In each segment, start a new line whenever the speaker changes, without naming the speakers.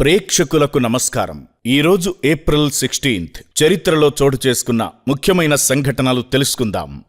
ప్రేక్షకులకు నమస్కారం. ఈరోజు ఏప్రిల్ సిక్స్టీన్త్ చరిత్రలో చోటు చేసుకున్న ముఖ్యమైన సంఘటనలు తెలుసుకుందాం.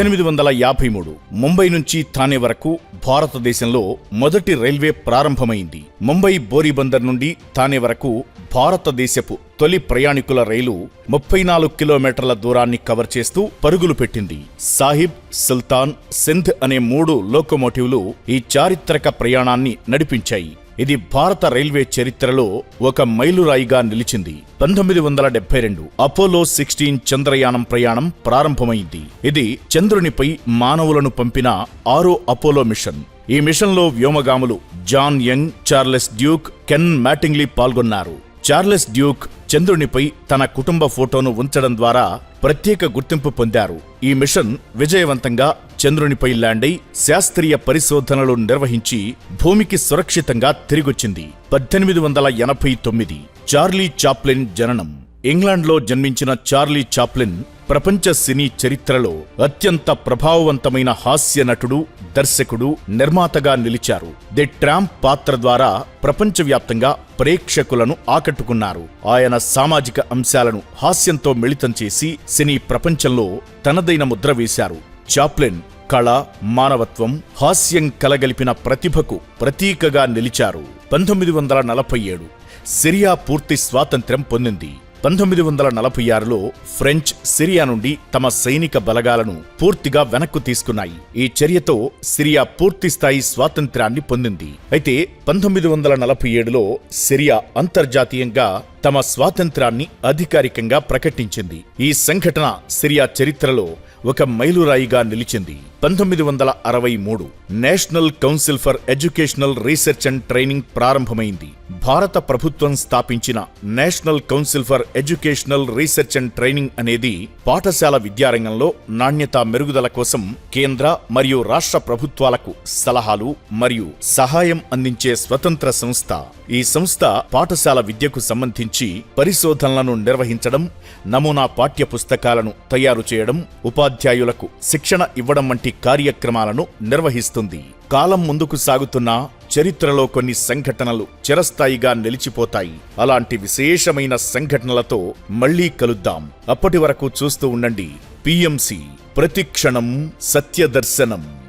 పద్దెనిమిది వందల యాభై మూడు ముంబై నుంచి థానే వరకు భారతదేశంలో మొదటి రైల్వే ప్రారంభమైంది. ముంబై బోరీబందర్ నుండి థానే వరకు భారతదేశపు తొలి ప్రయాణికుల రైలు ముప్పై నాలుగు కిలోమీటర్ల దూరాన్ని కవర్ చేస్తూ పరుగులు పెట్టింది. సాహిబ్ సుల్తాన్ సింధ్ అనే మూడు లోకోమోటివ్లు ఈ చారిత్రక ప్రయాణాన్ని నడిపించాయి. ఇది భారత రైల్వే చరిత్రలో ఒక మైలురాయిగా నిలిచింది. పంతొమ్మిది వందల డెబ్బై రెండు అపోలో సిక్స్టీన్ చంద్రయానం ప్రయాణం ప్రారంభమైంది. ఇది చంద్రునిపై మానవులను పంపిన ఆరో అపోలో మిషన్. ఈ మిషన్లో వ్యోమగాములు John Young Charles Duke Ken Mattingly పాల్గొన్నారు. చార్లెస్ డ్యూక్ చంద్రునిపై తన కుటుంబ ఫోటోను ఉంచడం ద్వారా ప్రత్యేక గుర్తింపు పొందారు. ఈ మిషన్ విజయవంతంగా చంద్రునిపై ల్యాండ్ అయి శాస్త్రీయ పరిశోధనలు నిర్వహించి భూమికి సురక్షితంగా తిరిగొచ్చింది. పద్దెనిమిది వందల ఎనభై తొమ్మిది చార్లీ చాప్లిన్ జననం. ఇంగ్లాండ్లో జన్మించిన చార్లీ చాప్లిన్ ప్రపంచ సినీ చరిత్రలో అత్యంత ప్రభావవంతమైన హాస్య నటుడు దర్శకుడు నిర్మాతగా నిలిచారు. ది ట్రాంప్ పాత్ర ద్వారా ప్రపంచవ్యాప్తంగా ప్రేక్షకులను ఆకట్టుకున్నారు. ఆయన సామాజిక అంశాలను హాస్యంతో మిళితం చేసి సినీ ప్రపంచంలో తనదైన ముద్ర వేశారు. చాప్లిన్ కళ మానవత్వం హాస్యం కలగలిపిన ప్రతిభకు ప్రతీకగా నిలిచారు. పంతొమ్మిది వందల నలభై ఏడు సిరియా పూర్తి స్వాతంత్ర్యం పొందింది. పంతొమ్మిది వందల నలభై ఆరులో ఫ్రెంచ్ సిరియా నుండి తమ సైనిక బలగాలను పూర్తిగా వెనక్కు తీసుకున్నాయి. ఈ చర్యతో సిరియా పూర్తి స్థాయి స్వాతంత్ర్యాన్ని పొందింది. అయితే పంతొమ్మిది వందల నలభై ఏడులో సిరియా అంతర్జాతీయంగా తమ స్వాతంత్రాన్ని అధికారికంగా ప్రకటించింది. ఈ సంఘటన సిరియా చరిత్రలో ఒక మైలురాయిగా నిలిచింది. పంతొమ్మిది వందల అరవై మూడు national council for educational research and training ప్రారంభమైంది. భారత ప్రభుత్వం స్థాపించిన national council for educational research and training అనేది పాఠశాల విద్యారంగంలో నాణ్యత మెరుగుదల కోసం కేంద్ర మరియు రాష్ట్ర ప్రభుత్వాలకు సలహాలు మరియు సహాయం అందించే స్వతంత్ర సంస్థ. ఈ సంస్థ పాఠశాల విద్యకు సంబంధించి పరిశోధనలను నిర్వహించడం నమూనా పాఠ్య పుస్తకాలను తయారు చేయడం ఉపాధ్యాయులకు శిక్షణ ఇవ్వడం వంటి కార్యక్రమాలను నిర్వహిస్తుంది. కాలం ముందుకు సాగుతున్న చరిత్రలో కొన్ని సంఘటనలు చిరస్థాయిగా నిలిచిపోతాయి. అలాంటి విశేషమైన సంఘటనలతో మళ్ళీ కలుద్దాం. అప్పటి వరకు చూస్తూ ఉండండి. పిఎంసి ప్రతిక్షణం సత్యదర్శనం.